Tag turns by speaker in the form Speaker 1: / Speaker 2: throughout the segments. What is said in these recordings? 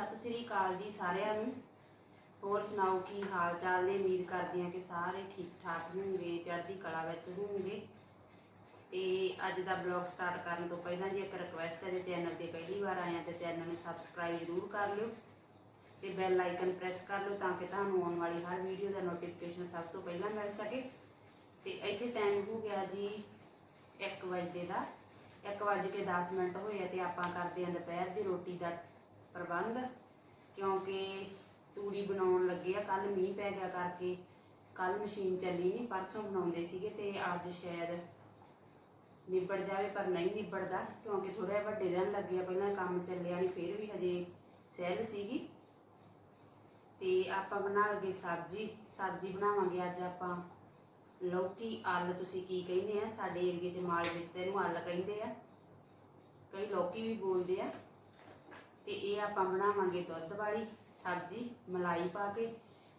Speaker 1: ਸਤਿ ਸ੍ਰੀ ਅਕਾਲ ਜੀ ਸਾਰਿਆਂ ਨੂੰ। ਹੋਰ ਸੁਣਾਓ ਕੀ ਹਾਲ ਚਾਲ ਨੇ? ਉਮੀਦ ਕਰਦੀ ਹਾਂ ਕਿ ਸਾਰੇ ਠੀਕ ਠਾਕ ਹੋਣਗੇ, ਚੜ੍ਹਦੀ ਕਲਾ ਵਿੱਚ ਹੋਣਗੇ। ਤੇ ਅੱਜ ਦਾ ਬਲੌਗ ਸਟਾਰਟ ਕਰਨ ਤੋਂ ਪਹਿਲਾਂ ਜੀ ਇੱਕ ਰਿਕੁਐਸਟ ਹੈ ਜੇ ਚੈਨਲ ਤੇ ਪਹਿਲੀ ਵਾਰ ਆਇਆ ਤਾਂ ਚੈਨਲ ਨੂੰ ਸਬਸਕ੍ਰਾਈਬ ਜ਼ਰੂਰ ਕਰ ਲਿਓ ਤੇ ਬੈਲ ਆਈਕਨ ਪ੍ਰੈਸ ਕਰ ਲਓ ਤਾਂ ਕਿ ਤੁਹਾਨੂੰ ਆਉਣ ਵਾਲੀ ਹਰ ਵੀਡੀਓ ਦਾ ਨੋਟੀਫਿਕੇਸ਼ਨ ਸਭ ਤੋਂ ਪਹਿਲਾਂ ਮਿਲ ਸਕੇ। ਤੇ ਇੱਥੇ ਟਾਈਮ ਹੋ ਗਿਆ ਜੀ 1 ਵਜੇ ਦਾ 1 ਵਜੇ ਕੇ 10 ਮਿੰਟ ਹੋਏ ਆ ਤੇ ਆਪਾਂ ਕਰਦੇ ਆਂ ਦੁਪਹਿਰ ਦੀ ਰੋਟੀ ਦਾ ਪ੍ਰਬੰਧ, ਕਿਉਂਕਿ ਤੂੜੀ ਬਣਾਉਣ ਲੱਗੇ ਆ ਕੱਲ ਮੀਂਹ ਪੈ ਗਿਆ ਕਰਕੇ ਕੱਲ ਮਸ਼ੀਨ ਚੱਲੀ ਨਹੀਂ ਪਰਸੋਂ ਬਣਾਉਂਦੇ ਸੀਗੇ ਤੇ ਅੱਜ ਸ਼ਾਇਦ ਨਿਬੜ ਜਾਵੇ, ਪਰ ਨਹੀਂ ਨਿਬੜਦਾ, ਕਿਉਂਕਿ ਥੋੜਾ ਵੱਡੇ ਦਿਨ ਲੱਗੇ ਆ, ਪਹਿਲਾਂ ਕੰਮ ਚੱਲਿਆ ਨਹੀਂ ਫਿਰ ਵੀ ਹਜੇ ਸਹਿਲ ਸੀਗੀ। ਤੇ ਆਪਾਂ ਬਣਾ ਲਗੇ ਸਬਜ਼ੀ ਸਬਜ਼ੀ ਬਣਾਵਾਂਗੇ ਅੱਜ ਆਪਾਂ। ਲੌਕੀ ਆਲ ਤੁਸੀਂ ਕੀ ਕਹਿੰਦੇ ਆ, ਸਾਡੇ ਏਰੀਏ 'ਚ ਮਾਲ ਵਿੱਚ ਤੇ ਇਹਨੂੰ ਆਲ ਕਹਿੰਦੇ ਆ। ਕਈ ਲੌਕੀ ਵੀ ਬੋਲਦੇ ਆ। ਤੇ ਇਹ ਆਪਾਂ ਬਣਾਵਾਂਗੇ ਦੁੱਧ ਵਾਲੀ ਸਬਜ਼ੀ, ਮਲਾਈ ਪਾ ਕੇ।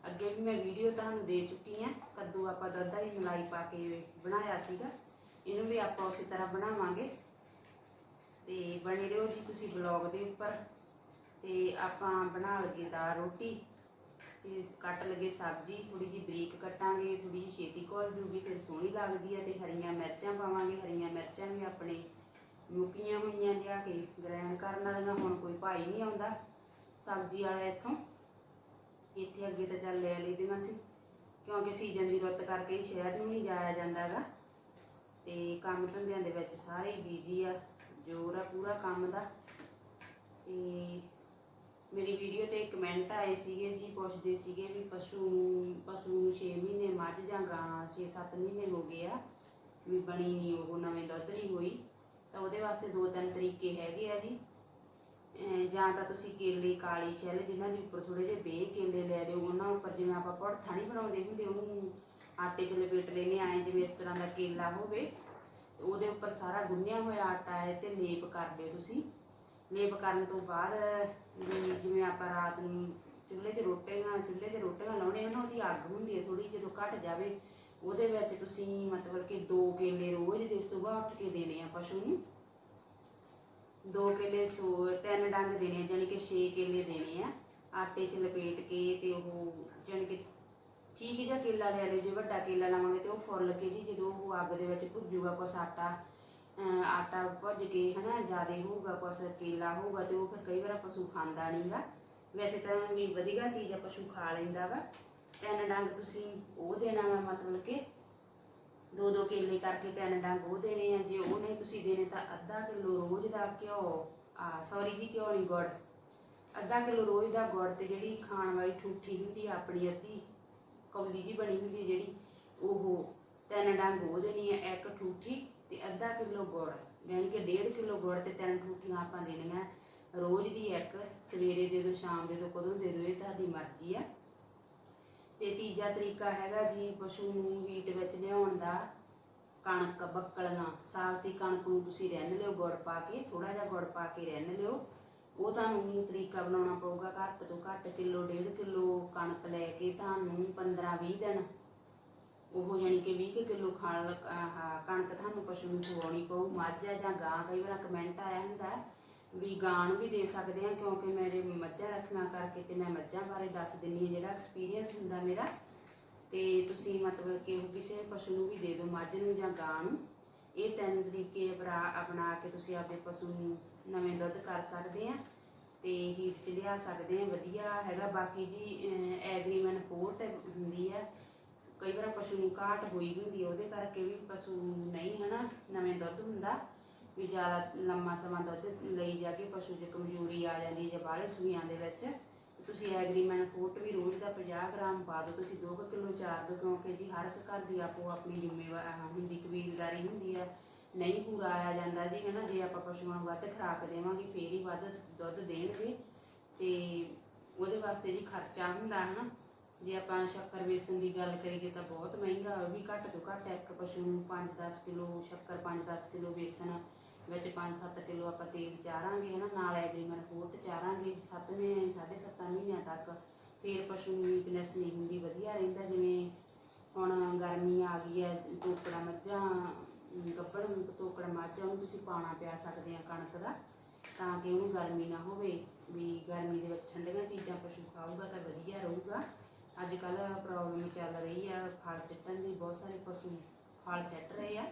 Speaker 1: ਅੱਗੇ ਵੀ ਮੈਂ ਵੀਡੀਓ ਤੁਹਾਨੂੰ ਦੇ ਚੁੱਕੀ ਆ ਕੱਦੂ ਆਪਾਂ ਦੁੱਧ ਵਾਲੀ ਮਲਾਈ ਪਾ ਕੇ ਬਣਾਇਆ ਸੀਗਾ। ਇਹਨੂੰ ਵੀ ਆਪਾਂ ਉਸੇ ਤਰ੍ਹਾਂ ਬਣਾਵਾਂਗੇ। ਤੇ ਬਣੇ ਰਹੋ ਜੀ ਤੁਸੀਂ ਬਲੌਗ ਦੇ ਉੱਪਰ। ਤੇ ਆਪਾਂ ਬਣਾ ਲਗੇ ਦਾਲ ਰੋਟੀ। ਤੇ ਕੱਟ ਲਗੇ ਸਬਜ਼ੀ। ਥੋੜੀ ਜਿਹੀ ਬਰੀਕ ਕੱਟਾਂਗੇ ਥੋੜੀ ਜਿਹੀ ਛੇਤੀ ਕੋਲ ਜੂਗੀ, ਫਿਰ ਸੋਹਣੀ ਲੱਗਦੀ ਹੈ ਤੇ ਹਰੀਆਂ ਮਿਰਚਾਂ ਪਾਵਾਂਗੇ। ਹਰੀਆਂ ਮਿਰਚਾਂ ਵੀ ਆਪਣੇ ਮੁੱਕੀਆਂ ਹੋਈਆਂ ਲਿਆ ਕੇ ਗ੍ਰਹਿਣ ਕਰਨ ਵਾਲੀਆਂ ਹੁਣ ਕੋਈ ਭਾਈ ਨਹੀਂ ਆਉਂਦਾ ਸਬਜ਼ੀ ਵਾਲਾ ਇੱਥੋਂ। ਇੱਥੇ ਅੱਗੇ ਤਾਂ ਚੱਲ ਲੈ ਲਈਦੀਆਂ ਸੀ, ਕਿਉਂਕਿ ਸੀਜ਼ਨ ਦੀ ਰੁੱਤ ਕਰਕੇ ਸ਼ਹਿਰ ਨੂੰ ਨਹੀਂ ਜਾਇਆ ਜਾਂਦਾਗਾ ਤੇ ਕੰਮ ਧੰਦਿਆਂ ਦੇ ਵਿੱਚ ਸਾਰੇ ਬੀਜੀ ਆ, ਜੋਰ ਆ ਪੂਰਾ ਕੰਮ ਦਾ। ਤੇ ਮੇਰੀ ਵੀਡੀਓ ਤੇ ਕਮੈਂਟ ਆਏ ਸੀਗੇ ਜੀ, ਪੁੱਛਦੇ ਸੀਗੇ ਵੀ ਪਸ਼ੂ ਨੂੰ ਪਸ਼ੂ ਨੂੰ 6 ਮਹੀਨੇ ਮੱਝ ਜਾਂ ਗਾਂ 6-7 ਮਹੀਨੇ ਹੋ ਗਏ ਆ, ਵੀ ਬਣੀ ਨਹੀਂ ਉਹ, ਨਵੇਂ ਦੁੱਧ ਨਹੀਂ ਹੋਈ। ਤਾਂ ਉਹਦੇ ਵਾਸਤੇ ਦੋ ਤਿੰਨ ਤਰੀਕੇ ਹੈਗੇ ਆ ਜੀ। ਜਾਂ ਤਾਂ ਤੁਸੀਂ ਕੇਲੇ ਕਾਲੇ ਛਿੱਲ ਜਿਨ੍ਹਾਂ ਦੇ ਉੱਪਰ ਥੋੜੇ ਜਿਹੇ ਬੇ ਕੇਲੇ ਲੈ ਲਿਓ, ਉਹਨਾਂ ਉੱਪਰ ਜਿਵੇਂ ਆਪਾਂ ਪੜਥਾ ਨਹੀਂ ਬਣਾਉਂਦੇ ਹੁੰਦੇ, ਉਹਨੂੰ ਆਟੇ 'ਚ ਲਪੇਟ ਲੈਨੇ ਆਏ ਜਿਵੇਂ ਇਸ ਤਰ੍ਹਾਂ ਦਾ ਕੇਲਾ ਹੋਵੇ। ਉਹਦੇ ਉੱਪਰ ਸਾਰਾ ਗੁੰਨਿਆ ਹੋਇਆ ਆਟਾ ਹੈ ਤੇ ਲੇਪ ਕਰ ਲਿਓ ਤੁਸੀਂ। ਲੇਪ ਕਰਨ ਤੋਂ ਬਾਅਦ ਜਿਵੇਂ ਆਪਾਂ ਰਾਤ ਨੂੰ ਚੁੱਲ੍ਹੇ 'ਚ ਰੋਟੀਆਂ, ਚੁੱਲ੍ਹੇ 'ਤੇ ਰੋਟੀਆਂ ਲਾਉਣੇ ਹਨ ਉਹਦੀ ਅੱਗ ਹੁੰਦੀ ਹੈ ਥੋੜੀ ਜਦੋਂ ਘਟ ਜਾਵੇ ਉਹਦੇ ਵਿੱਚ ਤੁਸੀਂ ਮਤਲਬ ਕਿ ਦੋ ਕੇਲੇ ਰੋਜ਼ ਦੇ ਸਵੇਰ ਉੱਠ ਕੇ ਦੇਣੇ ਆ ਪਸ਼ੂ ਨੂੰ। ਦੋ ਕੇਲੇ ਸੋ, ਤਿੰਨ ਡੰਗ ਦੇਣੇ ਆ, ਜਾਣੀ ਕਿ 6 ਕੇਲੇ ਦੇਣੇ ਆ। ਆਟੇ 'ਚ ਲਪੇਟ ਕੇ ਤੇ ਉਹ ਜਾਣੀ ਕਿ ਠੀਕ ਜਿਹਾ ਕੇਲਾ ਲੈ ਲਿਓ, ਜੇ ਵੱਡਾ ਕੇਲਾ ਲਾਵਾਂਗੇ ਤੇ ਉਹ ਫੁੱਲ ਕੇ ਜੀ, ਜਦੋਂ ਉਹ ਅੱਗ ਦੇ ਵਿੱਚ ਭੁੱਜੂਗਾ ਕੁਛ ਆਟਾ, ਅਹ ਆਟਾ ਭੁੱਜ ਕੇ ਹਨਾ, ਜ਼ਿਆਦਾ ਹੋਊਗਾ ਕੁਛ ਕੇਲਾ ਹੋਊਗਾ ਤੇ ਉਹ ਫਿਰ ਕਈ ਵਾਰ ਪਸ਼ੂ ਖਾਂਦਾ ਨਹੀਂਗਾ ਵੈਸੇ ਤਾਂ ਵੀ ਵਧੀਆ ਚੀਜ਼ ਆ, ਪਸ਼ੂ ਖਾ ਲੈਂਦਾ ਵਾ। ਤਿੰਨ ਡੰਗ ਤੁਸੀਂ ਉਹ ਦੇਣਾ ਵਾ, ਮਤਲਬ ਕਿ ਦੋ ਦੋ ਕੇਲੇ ਕਰਕੇ ਤਿੰਨ ਡੰਗ ਉਹ ਦੇਣੇ ਆ, ਜੇ ਉਹ ਨਹੀਂ ਤੁਸੀਂ ਦੇਣੇ ਤਾਂ ਅੱਧਾ ਕਿਲੋ ਰੋਜ਼ ਦਾ ਘਿਓ। ਆ ਸੌਰੀ ਜੀ, ਘਿਓ ਨਹੀਂ, ਗੁੜ। ਅੱਧਾ ਕਿਲੋ ਰੋਜ਼ ਦਾ ਗੁੜ ਤੇ ਜਿਹੜੀ ਖਾਣ ਵਾਲੀ ਠੂਠੀ ਹੁੰਦੀ ਆ, ਆਪਣੀ ਅੱਧੀ ਕੌਲੀ ਜੀ ਬਣੀ ਹੁੰਦੀ ਜਿਹੜੀ, ਉਹ ਤਿੰਨ ਡੰਗ ਉਹ ਦੇਣੀ ਆ, ਇੱਕ ਠੂਠੀ ਤੇ ਅੱਧਾ ਕਿਲੋ ਗੁੜ। ਯਾਨੀ ਕਿ ਡੇਢ ਕਿਲੋ ਗੁੜ ਤੇ ਤਿੰਨ ਠੂਠੀਆਂ ਆਪਾਂ ਦੇਣੀਆਂ। ਰੋਜ਼ ਦੀ ਇੱਕ, ਸਵੇਰੇ ਦੇ ਦਿਓ, ਸ਼ਾਮ ਦੇ ਦੋ ਕਦੋਂ ਦੇ ਦਿਓ, ਇਹ ਤੁਹਾਡੀ ਮਰਜ਼ੀ ਆ। ਤੇ ਤੀਜਾ ਤਰੀਕਾ ਹੈਗਾ ਜੀ ਪਸ਼ੂ ਨੂੰ ਹੀਟ ਵਿੱਚ ਲਿਆਉਣ ਦਾ ਕਣਕ ਬੱਕਲੀਆਂ ਸਾਫਤੀ ਕਣਕ ਨੂੰ ਤੁਸੀਂ ਰਿੰਨ ਲਿਓ, ਗੁੜ ਪਾ ਕੇ ਥੋੜਾ ਜਿਹਾ ਗੁੜ ਪਾ ਕੇ ਰਹਿਣ ਲਿਓ। ਉਹ ਤੁਹਾਨੂੰ ਤਰੀਕਾ ਬਣਾਉਣਾ ਪਊਗਾ, ਘੱਟ ਤੋਂ ਘੱਟ ਕਿਲੋ, ਡੇਢ ਕਿਲੋ ਕਣਕ ਲੈ ਕੇ ਤੁਹਾਨੂੰ 15-20 ਦਿਨ। ਉਹ ਯਾਨੀ ਕਿ 20 ਕਿਲੋ ਖਾਣ ਕਣਕ ਤੁਹਾਨੂੰ ਪਸ਼ੂ ਨੂੰ ਖਵਾਉਣੀ ਪਊ। ਮੱਝ ਹੈ ਜਾਂ ਗਾਂ, ਕਈ ਵਾਰ ਕਮੈਂਟ ਆਇਆ ਹੁੰਦਾ ਵੀ ਗਾਂ ਨੂੰ ਵੀ ਦੇ ਸਕਦੇ ਆ ਕਿਉਂਕਿ ਮੇਰੇ ਮੱਝਾਂ ਰੱਖਣਾ ਕਰਕੇ ਤੇ ਮੈਂ ਮੱਝਾਂ ਬਾਰੇ ਦੱਸ ਦਿੰਨੀ ਆ ਜਿਹੜਾ ਐਕਸਪੀਰੀਅੰਸ ਹੁੰਦਾ ਮੇਰਾ। ਤੇ ਤੁਸੀਂ ਮਤਲਬ ਕਿ ਉਹ ਕਿਸੇ ਪਸ਼ੂ ਨੂੰ ਵੀ ਦੇ ਦਿਓ, ਮੱਝ ਨੂੰ ਜਾਂ ਗਾਂ ਨੂੰ। ਇਹ ਤਿੰਨ ਤਰੀਕੇ ਅਪਣਾ ਅਪਣਾ ਕੇ ਤੁਸੀਂ ਆਪਣੇ ਪਸ਼ੂ ਨੂੰ ਨਵੇਂ ਦੁੱਧ ਕਰ ਸਕਦੇ ਆ ਤੇ ਹੀਟ 'ਚ ਲਿਆ ਸਕਦੇ ਆ ਵਧੀਆ ਹੈਗਾ। ਬਾਕੀ ਜੀ ਐਗਰੀਮੈਂਟ ਫੋਰਟ ਹੁੰਦੀ ਹੈ। ਕਈ ਵਾਰ ਪਸ਼ੂ ਨੂੰ ਘਾਟ ਹੋਈ ਹੁੰਦੀ ਉਹਦੇ ਕਰਕੇ ਵੀ ਪਸ਼ੂ ਨਹੀਂ ਹਨਾ, ਨਵੇਂ ਦੁੱਧ ਹੁੰਦਾ। ਵੀ ਜ਼ਿਆਦਾ ਲੰਮਾ ਸਮਾਂ ਦੁੱਧ ਲਈ ਜਾ ਕੇ ਪਸ਼ੂ 'ਚ ਕਮਜ਼ੋਰੀ ਆ ਜਾਂਦੀ ਹੈ ਜਾਂ ਬਾਹਲੇ ਸੂਈਆਂ ਦੇ ਵਿੱਚ ਤੁਸੀਂ ਐਗਰੀਮੈਂਟ ਫੋਰਟ ਵੀ ਰੋਜ਼ ਦਾ 50 ਗ੍ਰਾਮ ਪਾ ਦਿਓ, ਤੁਸੀਂ 2 ਕਿਲੋ ਚਾਰ ਦਿਓ ਕਿਉਂਕਿ ਜੀ ਹਰ ਇੱਕ ਘਰ ਦੀ ਆਪੋ ਆਪਣੀ ਜ਼ਿੰਮੇਵਾਰੀ ਹੁੰਦੀ, ਕਬੀਲਦਾਰੀ ਹੁੰਦੀ ਹੈ, ਨਹੀਂ ਪੂਰਾ ਆਇਆ ਜਾਂਦਾ ਜੀ, ਹਨਾ, ਜੇ ਆਪਾਂ ਪਸ਼ੂਆਂ ਨੂੰ ਵੱਧ ਖੁਰਾਕ ਦੇਵਾਂਗੇ, ਫੇਰ ਹੀ ਵੱਧ ਦੁੱਧ ਦੇਣਗੇ, ਤੇ ਉਹਦੇ ਵਾਸਤੇ ਜੀ ਖਰਚਾ ਹੁੰਦਾ, ਹਨਾ, ਜੇ ਆਪਾਂ ਸ਼ੱਕਰ ਵੇਸਣ ਦੀ ਗੱਲ ਕਰੀਏ ਤਾਂ ਬਹੁਤ ਮਹਿੰਗਾ, ਉਹ ਵੀ ਘੱਟ ਤੋਂ ਘੱਟ ਇੱਕ ਪਸ਼ੂ ਨੂੰ 5-10 ਕਿਲੋ ਸ਼ੱਕਰ 5-10 ਕਿਲੋ ਵੇਸਣ ਵਿੱਚ 5-7 ਕਿਲੋ ਆਪਾਂ ਤੇਲ ਚਾਰਾਂਗੇ, ਹਨਾ? ਨਾਲ ਐਗਰੀਮੈਂਟ ਫੋਰਟ ਚਾਰਾਂਗੇ 7ਵੇਂ 7.5 ਮਹੀਨਿਆਂ ਤੱਕ। ਫਿਰ ਪਸ਼ੂ ਨੂੰ ਵੀਕਨੈਸ ਨਹੀਂ ਹੁੰਦੀ, ਵਧੀਆ ਰਹਿੰਦਾ। ਜਿਵੇਂ ਹੁਣ ਗਰਮੀ ਆ ਗਈ ਹੈ ਟੋਕੜਾ ਮੱਝਾਂ ਗੱਬੜ ਟੋਕੜਾ ਮੱਝਾਂ ਨੂੰ ਤੁਸੀਂ ਪਾਣਾ ਪਿਆ ਸਕਦੇ ਆ ਕਣਕ ਦਾ, ਤਾਂ ਕਿ ਉਹਨੂੰ ਗਰਮੀ ਨਾ ਹੋਵੇ। ਵੀ ਗਰਮੀ ਦੇ ਵਿੱਚ ਠੰਡੀਆਂ ਚੀਜ਼ਾਂ ਪਸ਼ੂ ਖਾਊਗਾ ਤਾਂ ਵਧੀਆ ਰਹੂਗਾ। ਅੱਜ ਕੱਲ ਪ੍ਰੋਬਲਮ ਚੱਲ ਰਹੀ ਆ, ਫਲ ਸਿੱਟਣ ਦੀ। ਬਹੁਤ ਸਾਰੇ ਪਸ਼ੂ ਫਲ ਸਿੱਟ ਰਹੇ ਆ।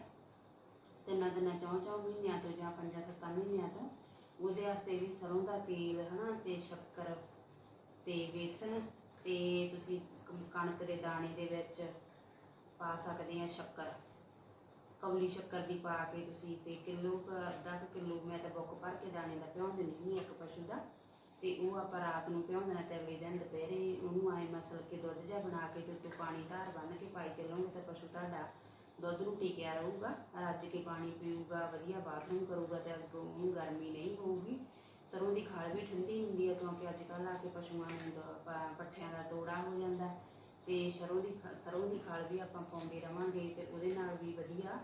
Speaker 1: ਤਿੰਨਾਂ ਤਿੰਨਾਂ ਚੌਂ ਚੌਂ ਮਹੀਨਿਆਂ ਤੋਂ ਜਾਂ ਪੰਜਾਂ ਸੱਤਾਂ ਮਹੀਨਿਆਂ ਤੋਂ, ਉਹਦੇ ਵਾਸਤੇ ਵੀ ਸਰੋਂ ਦਾ ਤੇਲ, ਹਨਾ, ਤੇ ਸ਼ੱਕਰ, ਤੇ ਬੇਸਣ, ਤੇ ਤੁਸੀਂ ਕਣਕ ਦੇ ਦਾਣੇ ਦੇ ਵਿੱਚ ਪਾ ਸਕਦੇ ਆ ਸ਼ੱਕਰ। ਕੌਲੀ ਸ਼ੱਕਰ ਦੀ ਪਾ ਕੇ ਤੁਸੀਂ ਤੇ ਕਿਲੋ ਅੱਧਾ ਕੁ ਕਿਲੋ, ਮੈਂ ਤਾਂ ਬੁੱਕ ਭਰ ਕੇ ਦਾਣੇ ਦਾ ਭਿਉਂ ਦਿੰਦੀ ਹਾਂ ਇੱਕ ਪਸ਼ੂ ਦਾ, ਤੇ ਉਹ ਆਪਾਂ ਰਾਤ ਨੂੰ ਭਿਉਂਦਣਾ ਤੇ ਅਗਲੇ ਦਿਨ ਦੁਪਹਿਰੇ ਉਹਨੂੰ ਆਏ ਮਸਲ ਕੇ ਦੁੱਧ ਜਿਹਾ ਬਣਾ ਕੇ ਤੇ ਉੱਤੋਂ ਪਾਣੀ ਧਾਰ ਬੰਨ ਕੇ ਪਾਈ ਚੱਲੋਗੇ ਤਾਂ ਪਸ਼ੂ ਤੁਹਾਡਾ ਦੁੱਧ ਨੂੰ ਟਿਕਿਆ ਰਹੂਗਾ ਰੱਜ ਕੇ ਪਾਣੀ ਪੀਊਗਾ, ਵਧੀਆ ਬਾਥਰੂਮ ਕਰੂਗਾ ਤੇ ਅੱਗੋਂ ਗਰਮੀ ਨਹੀਂ ਹੋਊਗੀ। ਸਰੋਂ ਦੀ ਖਾਲ ਵੀ ਠੰਡੀ ਹੁੰਦੀ ਹੈ ਕਿਉਂਕਿ ਅੱਜ ਕੱਲ੍ਹ ਆ ਕੇ ਪਸ਼ੂਆਂ ਨੂੰ ਦ- ਪ- ਪੱਠਿਆਂ ਦਾ ਤੋੜਾ ਹੋ ਜਾਂਦਾ ਤੇ ਸਰੋਂ ਦੀ ਖ- ਸਰੋਂ ਦੀ ਖਾਲ ਵੀ ਆਪਾਂ ਪਾਉਂਦੇ ਰਵਾਂਗੇ ਤੇ ਉਹਦੇ ਨਾਲ ਵੀ ਵਧੀਆ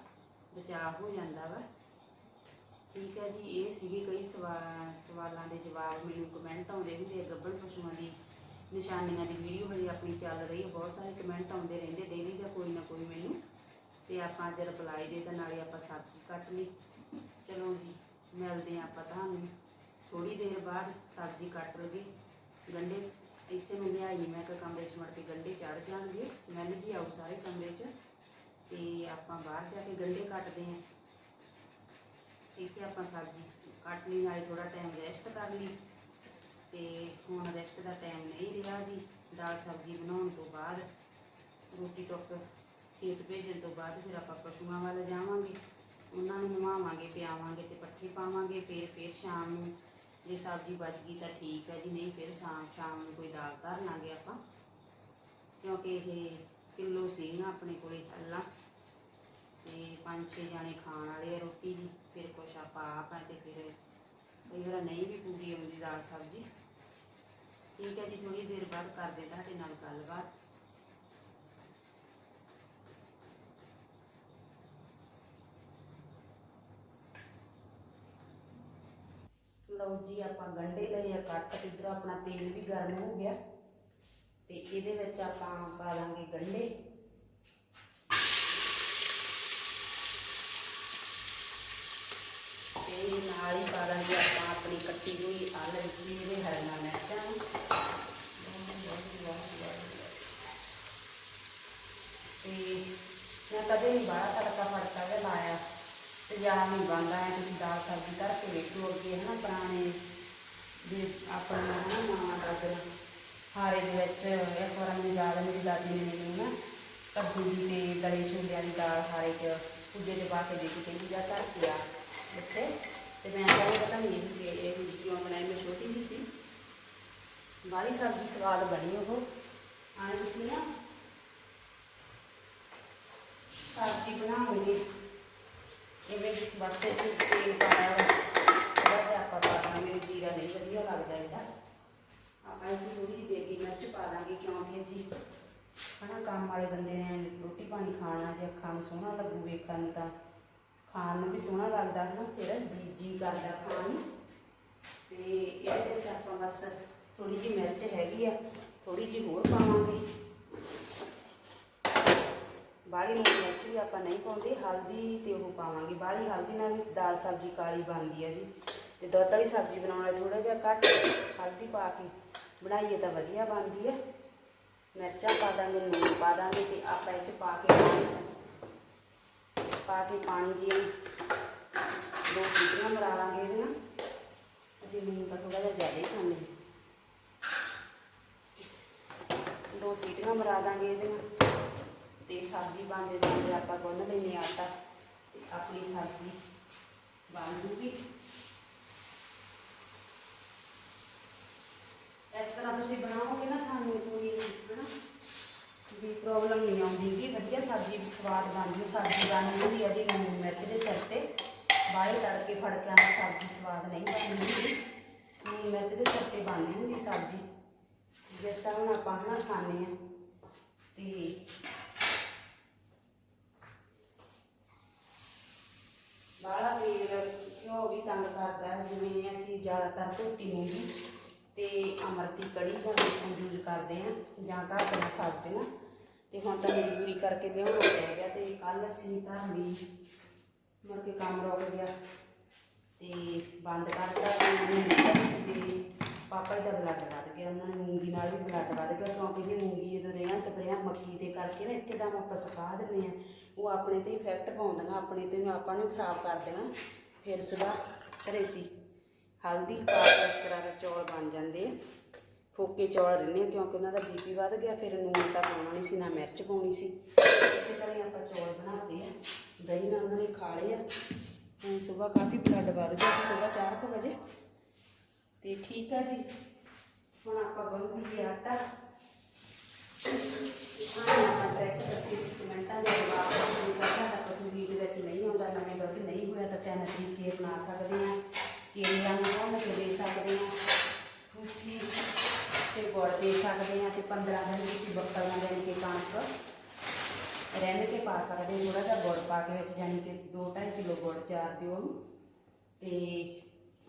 Speaker 1: ਬਚਾਅ ਹੋ ਜਾਂਦਾ ਵਾ। ਠੀਕ ਹੈ ਜੀ, ਇਹ ਸੀਗੇ ਕਈ ਸਵਾ- ਸਵਾਲਾਂ ਦੇ ਜਵਾਬ, ਮੈਨੂੰ ਕਮੈਂਟ ਆਉਂਦੇ ਹੁੰਦੇ ਆ ਪਸ਼ੂਆਂ ਦੀ ਨਿਸ਼ਾਨੀਆਂ ਦੀ ਵੀਡੀਓ ਹਜੇ ਆਪਣੀ ਚੱਲ ਰਹੀ ਹੈ, ਬਹੁਤ ਸਾਰੇ ਕਮੈਂਟ ਆਉਂਦੇ ਰਹਿੰਦੇ ਡੇਲੀ ਦਾ ਕੋਈ ਨਾ ਕੋਈ ਮੈਨੂੰ ਤੇ ਆਪਾਂ ਅੱਜ ਰਿਪਲਾਈ ਦੇ ਤਾਂ ਨਾਲੇ ਆਪਾਂ ਸਬਜ਼ੀ ਕੱਟ ਲਈ। ਚਲੋ ਜੀ, ਮਿਲਦੇ ਹਾਂ ਆਪਾਂ ਤੁਹਾਨੂੰ। ਥੋੜੀ ਦੇਰ ਬਾਅਦ ਸਬਜ਼ੀ ਕੱਟ ਲਗੇ ਗੰਡੇ, ਇੱਥੇ ਮੈਂ ਲਿਆਈ ਮੈਂ ਕਿ ਕਮਰੇ 'ਚ ਮੜ ਕੇ ਗੰਡੇ ਚੜ ਜਾਣਗੇ ਸਮੈਲ ਜੀ ਆਉ ਸਾਰੇ ਕਮਰੇ 'ਚ। ਤੇ ਆਪਾਂ ਬਾਹਰ ਜਾ ਕੇ ਗੰਡੇ ਕੱਟਦੇ ਹਾਂ। ਇੱਥੇ ਆਪਾਂ ਸਬਜ਼ੀ ਕੱਟ ਲਈ, ਨਾਲੇ ਥੋੜਾ ਟਾਈਮ ਰੈਸਟ ਕਰ ਲਈ। ਤੇ ਹੁਣ ਰੈਸਟ ਦਾ ਟਾਈਮ ਨਹੀਂ ਰਿਹਾ ਜੀ। ਦਾਲ ਸਬਜ਼ੀ ਬਣਾਉਣ ਤੋਂ ਬਾਅਦ ਰੋਟੀ ਟੁੱਕ ਖੇਤ ਭੇਜਣ ਤੋਂ ਬਾਅਦ ਫਿਰ ਆਪਾਂ ਪਸ਼ੂਆਂ ਵੱਲ ਜਾਵਾਂਗੇ। ਉਹਨਾਂ ਨੂੰ ਨਵਾਵਾਂਗੇ, ਪਿਆਵਾਂਗੇ ਤੇ ਪੱਠੇ ਪਾਵਾਂਗੇ, ਫਿਰ ਫਿਰ ਸ਼ਾਮ ਨੂੰ ਜੇ ਸਬਜ਼ੀ ਬਚ ਗਈ ਤਾਂ ਠੀਕ ਹੈ, ਜੀ ਨਹੀਂ ਫਿਰ ਸ਼ਾਮ ਸ਼ਾਮ ਨੂੰ ਕੋਈ ਦਾਲ ਧਰ ਲਾਂਗੇ ਆਪਾਂ। ਕਿਉਂਕਿ ਇਹ ਕਿਲੋ ਸੀ ਨਾ ਆਪਣੇ ਕੋਲੇ ਥੱਲਾ। ਤੇ ਪੰਜ ਛੇ ਜਾਣੇ ਖਾਣ ਵਾਲੇ ਆ ਰੋਟੀ ਜੀ, ਫਿਰ ਕੁਛ ਆਪਾਂ ਆਪ ਆ ਤੇ ਫਿਰ ਕਈ ਵਾਰ ਨਹੀਂ ਵੀ ਪੂਰੀ ਆਉਂਦੀ ਦਾਲ ਸਬਜ਼ੀ। ਠੀਕ ਹੈ ਜੀ ਥੋੜੀ ਦੇਰ ਬਾਅਦ ਕਰਦੇ ਤੁਹਾਡੇ ਨਾਲ ਗੱਲਬਾਤ। ਲਓ ਜੀ, ਆਪਾਂ ਗੰਢੇ ਲਏ ਆ ਕੱਟ ਇਧਰ ਆਪਣਾ ਤੇਲ ਵੀ ਗਰਮ ਹੋ ਗਿਆ। ਤੇ ਇਹਦੇ ਵਿੱਚ ਆਪਾਂ ਪਾ ਲਾਂਗੇ ਗੰਢੇ। ਤੇ ਨਾਲ ਹੀ ਪਾ ਦਾਂਗੇ ਆਪਾਂ ਆਪਣੀ ਕੱਟੀ ਹੋਈ ਆਲੂ ਵਿੱਚ ਇਹਦੇ ਹਰੀਆਂ ਮਿਰਚਾਂ ਤੇ ਮੈਂ ਕਦੇ ਨਹੀਂ ਬਾਹਰ ਤੜਕਾ ਫੜਕਾ ਲਾਇਆ। ਤੇ ਜਾਂ ਨਹੀਂ ਬਣਦਾ ਹੈ, ਤੁਸੀਂ ਦਾਲ ਸਬਜ਼ੀ ਧਰ ਕੇ ਵੇਖੋ ਅੱਗੇ ਹੈ ਨਾ ਪੁਰਾਣੇ ਵੀ ਆਪਣਾ ਹੈ ਨਾ ਮਾਂ ਦਾਦਰ ਹਾਰੇ ਦੇ ਵਿੱਚ ਇੱਕ ਵਾਰ ਮੈਨੂੰ ਯਾਦ ਹੈ ਮੇਰੀ ਦਾਦੀ ਨੇ ਮੈਨੂੰ ਨਾ ਕੱਦੂ ਦੀ ਤੇ ਦਲੇ ਛੋਲਿਆਂ ਦੀ ਦਾਲ ਹਾਰੇ 'ਚ ਕੁੱਜੇ 'ਚ ਪਾ ਕੇ ਦੇ ਕੇ ਕਹਿੰਦੀ, ਜਾ ਧਰ ਕੇ ਆ ਉੱਥੇ ਤੇ ਮੈਂ ਕਹਿੰਦਾ ਪਤਾ ਨਹੀਂ ਇਹ ਇਹ ਹੁੰਦੀ ਕਿਉਂ ਬਣਾਈ ਮੈਂ ਛੋਟੀ ਜੀ ਸੀ। ਬਾਹਲੀ ਸਬਜ਼ੀ ਸਵਾਦ ਬਣੀ ਉਹ। ਆਏ ਤੁਸੀਂ ਨਾ ਸਬਜ਼ੀ ਬਣਾਉਂਗੇ ਇਵੇਂ ਬਸ ਇਹ ਤੇਲ ਪਾਇਆ ਵਾ। ਥੋੜ੍ਹਾ ਜਿਹਾ ਆਪਾਂ ਪਾ ਦਾਂਗੇ ਮੈਨੂੰ ਜੀਰਾ ਨਹੀਂ, ਵਧੀਆ ਲੱਗਦਾ ਇਹਦਾ। ਆਪਾਂ ਇਹ ਥੋੜੀ ਜਿਹੀ ਦੇਗੀ ਮਿਰਚ ਪਾ ਦਾਂਗੇ ਕਿਉਂਕਿ ਜੀ ਹਨਾ, ਕੰਮ ਵਾਲੇ ਬੰਦੇ ਨੇ ਰੋਟੀ ਪਾਣੀ ਖਾਣਾ ਜੇ ਅੱਖਾਂ ਨੂੰ ਸੋਹਣਾ ਲੱਗੂ ਵੇਖਣ ਨੂੰ ਤਾਂ। ਖਾਣ ਨੂੰ ਵੀ ਸੋਹਣਾ ਲੱਗਦਾ ਹਨਾ ਫਿਰ ਜੀ ਜੀ ਕਰਦਾ ਖਾਣ ਨੂੰ। ਤੇ ਇਹਦੇ ਵਿੱਚ ਆਪਾਂ ਬਸ ਥੋੜੀ ਜਿਹੀ ਮਿਰਚ ਹੈਗੀ ਆ ਥੋੜੀ ਜਿਹੀ ਹੋਰ ਪਾਵਾਂਗੇ। ਬਾਹਲੀ ਮੋਟੀ ਮਿਰਚ ਵੀ ਆਪਾਂ ਨਹੀਂ ਪਾਉਂਦੇ, ਹਲਦੀ ਤੇ ਉਹ ਪਾਵਾਂਗੇ। ਬਾਹਲੀ ਹਲਦੀ ਨਾਲ ਵੀ ਦਾਲ ਸਬਜ਼ੀ ਕਾਲੀ ਬਣਦੀ ਹੈ ਜੀ। ਤੇ ਦੁੱਧ ਵਾਲੀ ਸਬਜ਼ੀ ਬਣਾਉਣਾ ਥੋੜਾ ਜਿਹਾ ਘੱਟ ਹਲਦੀ ਪਾ ਕੇ ਬਣਾਈਏ ਤਾਂ ਵਧੀਆ ਬਣਦੀ ਹੈ ਮਿਰਚਾਂ ਪਾ ਦਾਂਗੇ, ਲੂਣ ਪਾ ਦਾਂਗੇ ਤੇ ਆਪਾਂ ਇਹ ਚ ਪਾ ਕੇ ਪਾਣੀ ਪਾ ਕੇ ਪਾਣੀ ਜੀ, ਦੋ ਸੀਟੀਆਂ ਮਰਾ ਲਾਂਗੇ ਇਹਦੀਆਂ। ਅਸੀਂ ਲੂਣ ਤਾਂ ਥੋੜਾ ਜਿਹਾ ਜ਼ਿਆਦਾ ਹੀ ਖਾਂਦੇ ਦੋ ਸੀਟੀਆਂ ਮਰਾ ਦਾਂਗੇ ਇਹਦੀਆਂ। ਤੇ ਸਬਜ਼ੀ ਬਣਦੇ ਬਣਦੇ ਆਪਾਂ ਗੁੰਨ ਲੈਂਦੇ ਹਾਂ ਆਟਾ ਤੇ ਆਪਣੀ ਸਬਜ਼ੀ ਬਣ ਜੂਗੀ। ਇਸ ਤਰ੍ਹਾਂ ਤੁਸੀਂ ਬਣਾਓਗੇ ਨਾ ਤੁਹਾਨੂੰ ਕੋਈ ਹਨਾ ਵੀ ਪ੍ਰੋਬਲਮ ਨਹੀਂ ਆਉਂਦੀ ਕਿ ਵਧੀਆ ਸਬਜ਼ੀ ਸਵਾਦ ਬਣਦੀ ਸਬਜ਼ੀ ਬਣਦੀ ਹੁੰਦੀ ਹੈ ਇਹਦੀ ਲੂਣ ਮਿਰਚ ਦੇ ਸਿਰ ਤੇ। ਬਾਹਲੇ ਤੜਕੇ ਫੜਕਿਆਂ ਨਾਲ ਸਬਜ਼ੀ ਸਵਾਦ ਨਹੀਂ ਬਣਦੀ ਹੁੰਦੀ ਲੂਣ ਮਿਰਚ ਦੇ ਸਿਰ ਤੇ ਬਣਦੀ ਹੁੰਦੀ ਸਬਜ਼ੀ। ਜਿਸ ਤਰ੍ਹਾਂ ਹੁਣ ਆਪਾਂ ਹਨਾ ਖਾਂਦੇ ਆ ਤੇ ਬਾਹਲਾ ਤੇਲ ਘਿਓ ਵੀ ਤੰਗ ਕਰਦਾ ਜਿਵੇਂ ਅਸੀਂ ਜ਼ਿਆਦਾਤਰ ਧੋਤੀ ਮੂੰਗੀ ਤੇ ਅਮਰਤੀ ਕੜੀ ਜਾਂ ਬੇਸਨ ਯੂਜ਼ ਕਰਦੇ ਆ ਜਾਂ ਘਰ ਦੀਆਂ ਸਬਜ਼ੀਆਂ ਤੇ ਹੁਣ ਤਾਂ ਮਜ਼ਦੂਰੀ ਕਰਕੇ ਲਿਆਉਣਾ ਪੈ ਗਿਆ ਤੇ ਕੱਲ ਅਸੀਂ ਧਰ ਲਈ ਮੁੜ ਕੇ ਕੰਮ ਰੁਕ ਗਿਆ। ਤੇ ਬੰਦ ਕਰਤਾ ਤੇ ਮੂੰਗੀ ਪਾਪਾ ਜੀ ਦਾ ਬਲੱਡ ਵੱਧ ਗਿਆ, ਉਹਨਾਂ ਨੂੰ ਮੂੰਗੀ ਨਾਲ ਵੀ ਬਲੱਡ ਵੱਧ ਗਿਆ, ਕਿਉਂਕਿ ਜੇ ਮੂੰਗੀ ਜਦੋਂ ਰੇਹਾਂ ਸਪਰੇਆਂ ਮੱਕੀ ਤੇ ਕਰਕੇ ਨਾ ਇੱਕਦਮ ਆਪਾਂ ਸੁਕਾ ਦਿੰਦੇ ਆ ਉਹ ਆਪਣੇ ਤੇ ਇਫੈਕਟ ਪਾਉਂਦੀਆਂ, ਆਪਣੇ ਤੇ ਆਪਾਂ ਨੂੰ ਖਰਾਬ ਕਰਦੀਆਂ ਫਿਰ ਸੁਬਾਹ ਘਰੇਸੀ ਹਲਦੀ ਪਾ ਕੇ ਇਸ ਤਰ੍ਹਾਂ ਦੇ ਚੌਲ ਬਣ ਜਾਂਦੇ ਆ। ਫੋਕੇ ਚੌਲ ਰਹਿੰਦੇ ਆ, ਕਿਉਂਕਿ ਉਹਨਾਂ ਦਾ ਬੀਪੀ ਵੱਧ ਗਿਆ, ਫਿਰ ਨੂਨ ਤਾਂ ਪਾਉਣਾ ਨਹੀਂ ਸੀ, ਨਾ ਮਿਰਚ ਪਾਉਣੀ ਸੀ। ਇਸੇ ਤਰ੍ਹਾਂ ਹੀ ਆਪਾਂ ਚੌਲ ਬਣਾਉਂਦੇ ਆ, ਦਹੀਂ ਨਾਲ ਉਹਨਾਂ ਨੇ ਖਾ ਲਏ ਆ ਸਵੇਰ ਕਾਫੀ ਬਲੱਡ ਵੱਧ ਗਿਆ ਸੀ ਸਵੇਰ 4:00 ਵਜੇ। ਤੇ ਠੀਕ ਆ ਜੀ ਹੁਣ ਆਪਾਂ ਗੁੰਨ੍ਹ ਲਈਏ ਆਟਾ। ਹਾਂ, ਆਪਾਂ ਟਰੈਕ ਦੱਸੀ ਸੀ ਕਮੈਂਟਾਂ ਦੇ ਜਵਾਬ ਦੇ ਕਰਦਾ ਤਾਂ ਪਸ਼ੂ ਵੀਟ ਵਿੱਚ ਨਹੀਂ ਆਉਂਦਾ ਨਵੇਂ ਦੁੱਧ ਨਹੀਂ ਹੋਇਆ ਤਾਂ ਤਿੰਨ ਤਰੀਕੇ ਅਪਣਾ ਸਕਦੇ ਆ ਕੇਲਿਆਂ ਨੂੰ ਭੁੰਨ ਕੇ ਦੇ ਸਕਦੇ ਆ ਠੂਠੀ ਤੇ ਗੁੜ ਦੇ ਸਕਦੇ ਆ ਤੇ 15 ਦਿਨ ਤੁਸੀਂ ਬੱਕਲ ਨਾਲ ਜਾਣੀ ਕਿ ਕਣਕ ਰਹਿਣ ਕੇ ਪਾ ਸਕਦੇ ਥੋੜਾ ਜਿਹਾ ਗੁੜ ਪਾ ਕੇ ਵਿੱਚ ਜਾਣੀ ਕਿ 2.5 ਕਿਲੋ ਗੁੜ ਚਾਰ ਦਿਓ ਉਹਨੂੰ। ਤੇ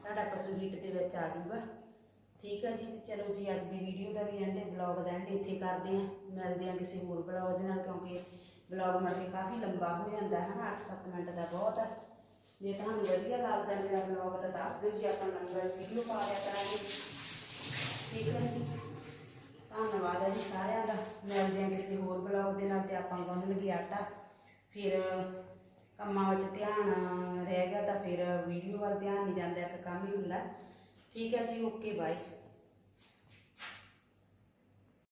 Speaker 1: ਸਾਡਾ ਪਸ਼ੂ ਹੀਟ ਦੇ ਵਿੱਚ ਆ ਜਾਊਗਾ। ਠੀਕ ਆ ਜੀ, ਤੇ ਚਲੋ ਜੀ, ਅੱਜ ਦੀ ਵੀਡੀਓ ਦਾ ਵੀ ਐਂਡ ਬਲੌਗ ਦਾ ਐਂਡ ਇੱਥੇ ਕਰਦੇ ਆ ਮਿਲਦੇ ਆ ਕਿਸੇ ਹੋਰ ਬਲੌਗ ਦੇ ਨਾਲ, ਕਿਉਂਕਿ ਬਲੌਗ ਮੜ ਕੇ ਕਾਫੀ ਲੰਬਾ ਹੋ ਜਾਂਦਾ ਹੈ ਨਾ 8-7 ਮਿੰਟ ਦਾ ਬਹੁਤ ਆ। ਜੇ ਤੁਹਾਨੂੰ ਵਧੀਆ ਲੱਗਦਾ ਮੇਰਾ ਬਲੌਗ ਤਾਂ ਦੱਸ ਦਿਓ ਜੀ, ਆਪਾਂ ਨੰਬਰ ਵੀਡੀਓ ਪਾ ਲਿਆ ਕਰਾਂਗੇ। ਠੀਕ ਹੈ ਜੀ, ਧੰਨਵਾਦ ਹੈ ਜੀ ਸਾਰਿਆਂ ਦਾ। ਮਿਲਦੇ ਆ ਕਿਸੇ ਹੋਰ ਬਲੌਗ ਦੇ ਨਾਲ, ਤੇ ਆਪਾਂ ਗੁੰਨ ਲਈਏ ਆਟਾ। ਫਿਰ ਕੰਮਾਂ ਵਿੱਚ ਧਿਆਨ ਰਹਿ ਗਿਆ ਤਾਂ ਫਿਰ ਵੀਡੀਓ ਵੱਲ ਧਿਆਨ ਨਹੀਂ ਜਾਂਦਾ, ਇੱਕ ਕੰਮ ਹੀ ਹੁੰਦਾ। ਠੀਕ ਹੈ ਜੀ ਓਕੇ ਬਾਏ